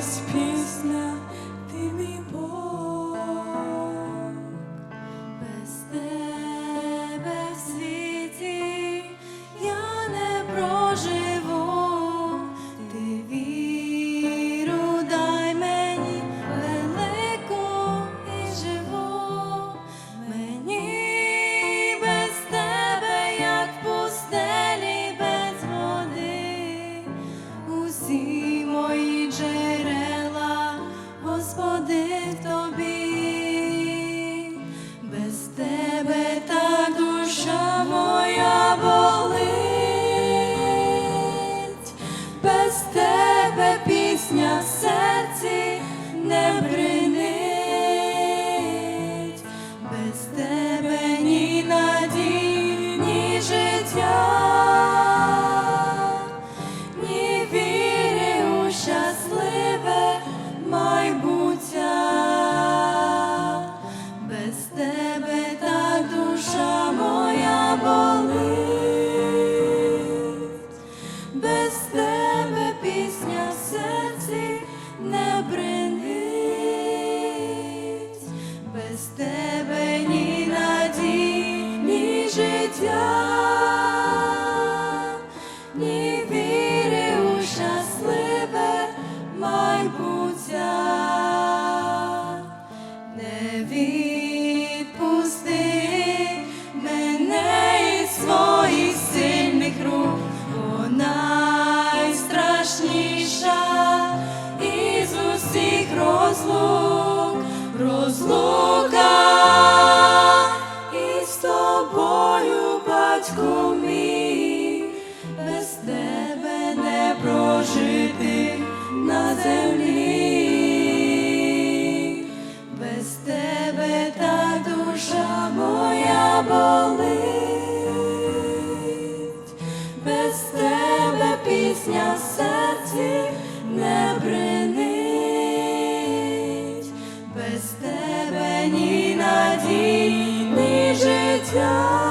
радість пісня, життя. без тебе не прожити на землі, без тебе та душа моя болить, без тебе пісня в серці не бринить, без тебе ні надії, ні життя.